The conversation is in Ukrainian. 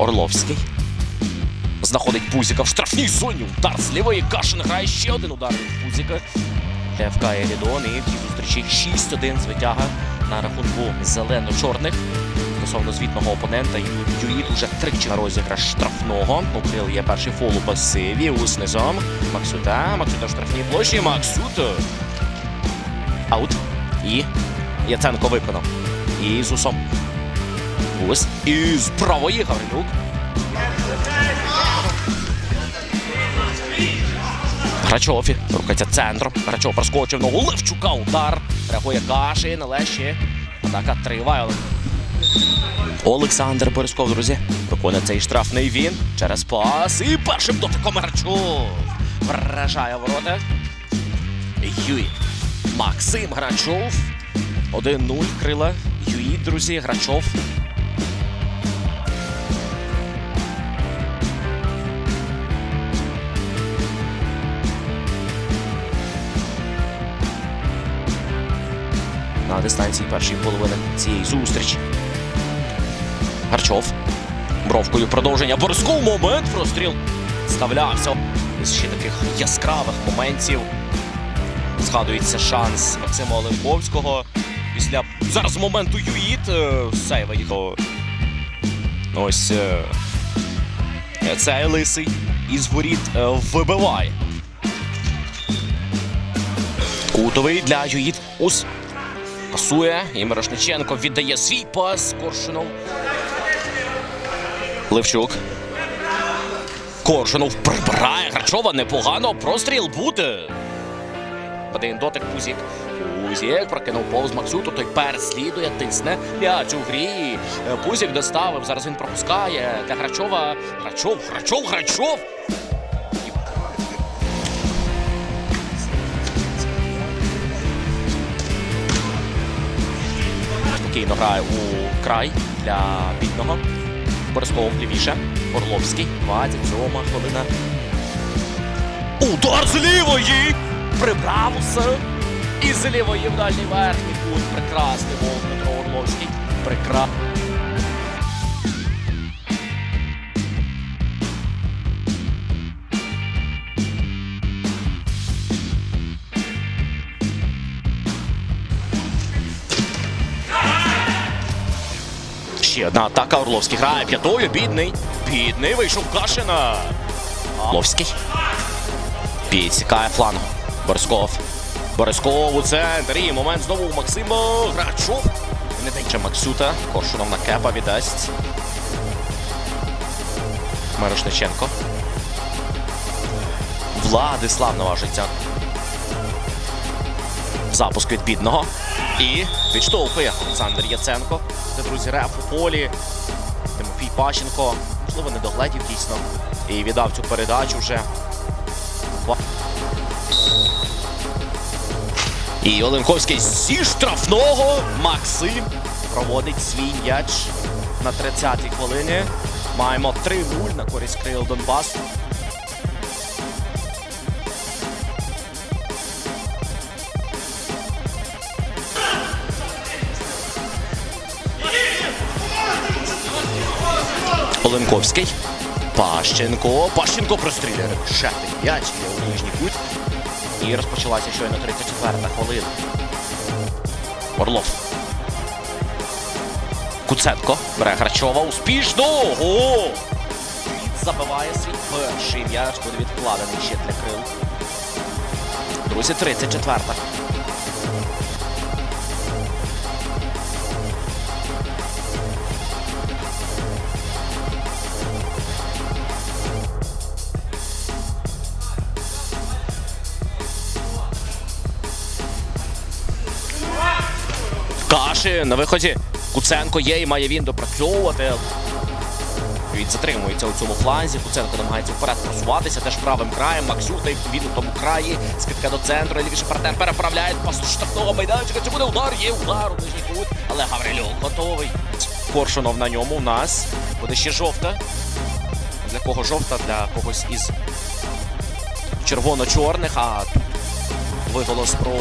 Орловський. Знаходить Пузіка в штрафній зоні. Удар з лівої. Кашин грає ще один удар від Пузіка. ФК Елідон і в зустрічі 6-1 звитяга на рахунку зелено-чорних. Стосовно звітного опонента, Юїд уже тричі на розіграш штрафного. Укрил є перший фол у пасиві. Ус низом. Максюта. Максюта в штрафній площі. Максюта. Аут. І Яценко виконав. І з усом. Ус. І з правої Гаврилюк. Грачов рухається центром. Грачов проскочив ногу Левчука. Удар. Реагує Кашин, але ще атака триває. Олександр Борисков, друзі. Виконує цей штрафний він через пас. І першим дотиком Грачов. Вражає ворота. Юїд. Максим Грачов. 1-0 крила. Юїд, друзі, Грачов. На дистанції першої половини цієї зустрічі. Гарчов. Бровкою продовження. Борськов момент. Простріл ставлявся. Із ще таких яскравих моментів. Згадується шанс Максима Оленковського. Після зараз моменту Юїт е, сейва. Ось е, цей лисий із воріт е, вибиває. Кутовий для Юїт. Ус Пасує. І Мирошниченко віддає свій пас Коршунов. Левчук. Коршунов прибирає Грачова непогано. Простріл буде. Один дотик Пузік. Пузік прокинув повз Максюту. Той переслідує, тисне. М'яч у грі. Пузік доставив. Зараз він пропускає. Для Грачова. Грачов, Грачов, Грачов. Спокійно грає у край для бідного. Борисков лівіше. Орловський. 27 хвилина. Удар з лівої! Прибрав усе. І з лівої в дальній верхній кут. Прекрасний гол Дмитро Орловський. Прекрасний. Ще одна атака. Орловський грає п'ятою. Бідний. Бідний. Вийшов Кашина. Орловський. Підсікає фланг. Борисков. Борисков у центрі. Момент знову у Максима. Грачов. Не дає Максюта. Коршунов на кепа віддасть. Мирошниченко. Владислав наважиться. Запуск від бідного. І відштовхує Олександр Яценко. Це, друзі, реф у полі. Тимофій Пащенко. Можливо, не догледів дійсно. І віддав цю передачу вже. І Оленковський зі штрафного. Максим проводить свій м'яч на 30-й хвилині. Маємо 3-0 на користь Крил Донбасу. Оленковський. Пащенко. Пащенко простріляє м'яч є у нижній кут. І розпочалася щойно 34-та хвилина. Орлов. Куценко. Бере Грачова. Успішно. Ого! Забиває свій перший м'яч. Буде відкладений ще для крил. Друзі, 34-та. Кашин на виході. Куценко є і має він допрацьовувати. Він затримується у цьому фланзі. Куценко намагається вперед просуватися, теж правим краєм. Максюта він у тому краї. Скидка до центру. Лівіше партнер переправляє пас штрафного майданчика. Це буде удар. Є удар у нижній кут. Але Гаврилюк готовий. Коршунов на ньому у нас. Буде ще жовта. Для кого жовта? Для когось із червоно-чорних. А тут виголос про